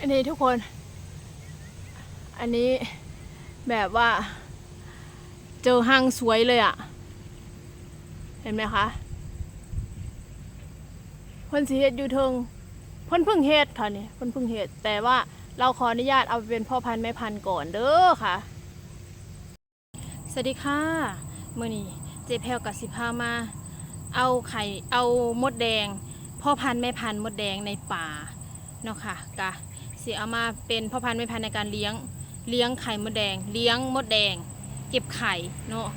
อันนี้ทุกคน อันนี้แบบว่า เจอห้างสวยเลยอะ่ะ เห็นไหมคะเพิ่นสีเฮ็ดอยู่เทิงเพิ่นเพิ่งเฮ็ดค่ะนี่เพิ่นเพิ่งเฮ็ดแต่ว่าเราขออนุญาตเอาเป็นพ่อพันธุ์แม่พันธุ์ก่อนเด้อค่ะ สวัสดีค่ะมื่อนี้เจแพลกับสิพามา เอาไข่เอามดแดง พ่อพันธุ์แม่พันธุ์มดแดงในป่า เนาะค่ะกะสิเอามาเป็นพ่อพันธุ์แม่พันธุ์ในการเลี้ยงเลี้ยงไข่มดแดง เลี้ยงมดแดง เก็บไข่เนาะ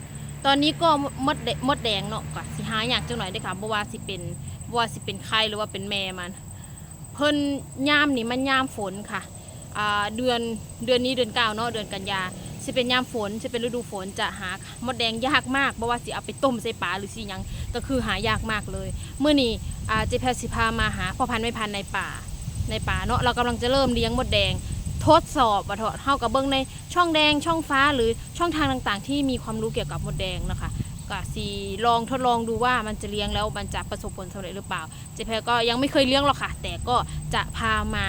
ตอนนี้ก็มดแดมดแดงเนาะก็สิหาอยากจังหน่อยเด้ค่ะบ่ว่าสิเป็นบ่ว่าสิเป็นไข่หรือว่าเป็นแม่มัน เพิ่นยามนี่มันยามฝนค่ะเดือนเดือนนี้เดือนเก้าเนาะเดือนกันยาสิเป็นยามฝนสิเป็นฤดูฝนจะหามดแดงยากมากบ่ว่าสิเอาไปต้มใส่ปลาหรือสิยังก็คือหายากมากเลย เมื่อนี้อ่เจแพทย์สิพามาหาพ่อพันธุ์แม่พันธุ์ในป่า ในป่าเนาะเรากำลังจะเริ่มเลี้ยงมดแดง ทดสอบว่าเถอะเท่ากับเบิ้งในช่องแดงช่องฟ้าหรือช่องทางต่างๆ ที่มีความรู้เกี่ยวกับมดแดงนะคะก็สีลองทดลองดูว่ามันจะเลี้ยงแล้วมันจะประสบผลสำเร็จหรือเปล่า เจแพก็ยังไม่เคยเลี้ยงหรอกค่ะ แต่ก็จะพามา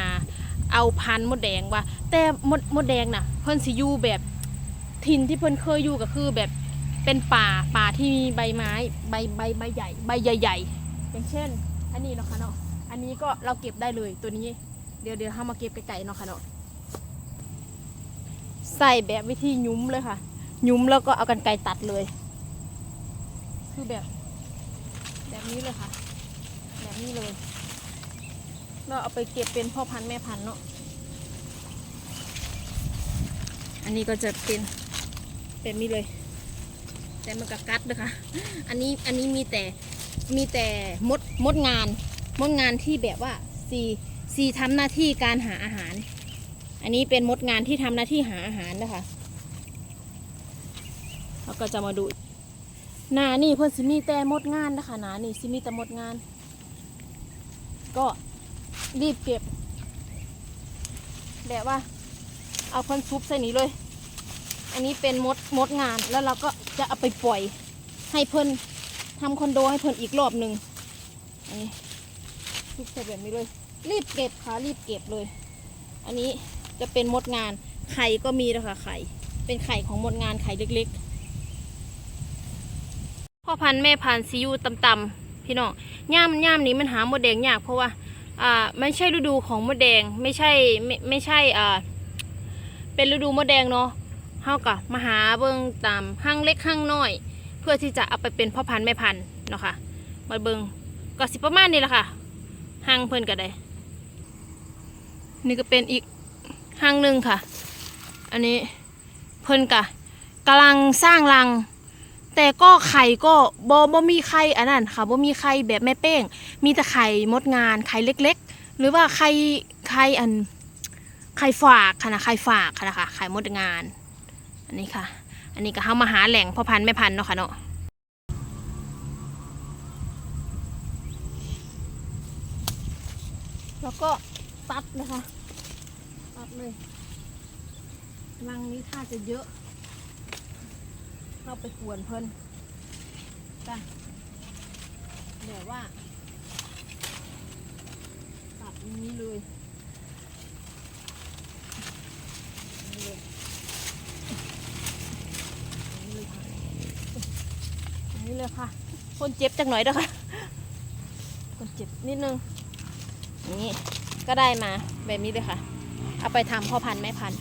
เอาพันธุ์มดแดงว่า แต่มดมดแดงน่ะเพิ่นสิอยู่แบบถิ่นที่เพิ่นเคยอยู่ก็คือแบบเป็นป่าป่าที่มีใบไม้ใบใบใบใหญ่ใบใหญ่ๆอย่างเช่น อันนี้เนาะค่ะเนาะ อันนี้ก็เราเก็บได้เลยตัวนี้ เดี๋ยวเดี๋ยวเรามาเก็บไกลๆเนาะค่ะเนาะใส่แบบวิธียุ้มเลยค่ะ ยุ้มแล้วก็เอากันไกรตัดเลย คือแบบ แบบนี้เลยค่ะ แบบนี้เลยเราเอาไปเก็บเป็นพ่อพันธุ์แม่พันธุ์เนาะอันนี้ก็จะเป็นแบบนี้เลย แต่มันกะกัดเลยค่ะอันนี้อันนี้มีแต่มีแต่มดมดงาน มดงานที่แบบว่าซีซีทำหน้าที่การหาอาหาร อันนี้เป็นมดงานที่ทำหน้าที่หาอาหารนะคะเราก็จะมาดูหนานี่เพื่อนสิมีแต่มดงานนะคะหนานี่สิมีแต่มดงาน ก็รีบเก็บแบบว่า เอาเพิ่นซุปใส่นี้เลย อันนี้เป็นมดมดงานแล้วเราก็จะเอาไปปล่อย ให้เพิ่อนทำคอนโดให้เพิ่อนอีกรอบหนึ่งอันนี้ ซุปใส่แบบนี้เลย รีบเก็บค่ะรีบเก็บเลย อันนี้จะเป็นมดงานไข่ก็มีแล้วค่ะไข่ เป็นไข่ของมดงานไข่เล็กๆ พ่อพันธุ์แม่พันธุ์ซียูต่ำๆพี่น้องย่ามย่ามนี้มันหามดแดงยากเพราะว่าอ่าไม่ใช่ฤดูของมดแดงไม่ใช่ไม่ไม่ใช่อ่าเป็นฤดูมดแดงเนาะเฮากะมาหาเบิ่งตามห้างเล็กห้างน้อย เพื่อที่จะเอาไปเป็นพ่อพันธุ์แม่พันธุ์เนาะค่ะมาเบิ่งก็สิประมาณนี้แหละค่ะ ห้างเพิ่นก็ได้ นี่ก็เป็นอีกห้างหนึ่งค่ะ อันนี้เพิ่นกะกำลังสร้างรัง แต่ก็ไข่ก็บ่บ่มีไข่อันนั้นค่ะบ่มีไข่แบบแม่เป้ง มีแต่ไข่มดงานไข่เล็ก ๆ หรือว่าไข่ไข่อันไข่ฝากค่ะนะไข่ฝากค่ะนะคะไข่มดงาน อันนี้ค่ะ อันนี้ก็เข้ามาหาแหล่งพ่อพันธุ์แม่พันธุ์เนาะค่ะเนาะ แล้วก็ตัดนะคะ ตัดเลยรังนี้ถ้าจะเยอะเข้าไปกวนเพิ่นจ้ะแบบว่า ตัดนี้เลยนี่เลยอย่างนี้เลยค่ะอย่างนี้เลยค่ะ คนเจ็บจังหน่อยเด้อค่ะคนเจ็บนิดนึง นี้ก็ได้มาแบบนี้เลยค่ะ เอาไปทำพ่อพันธุ์แม่พันธุ์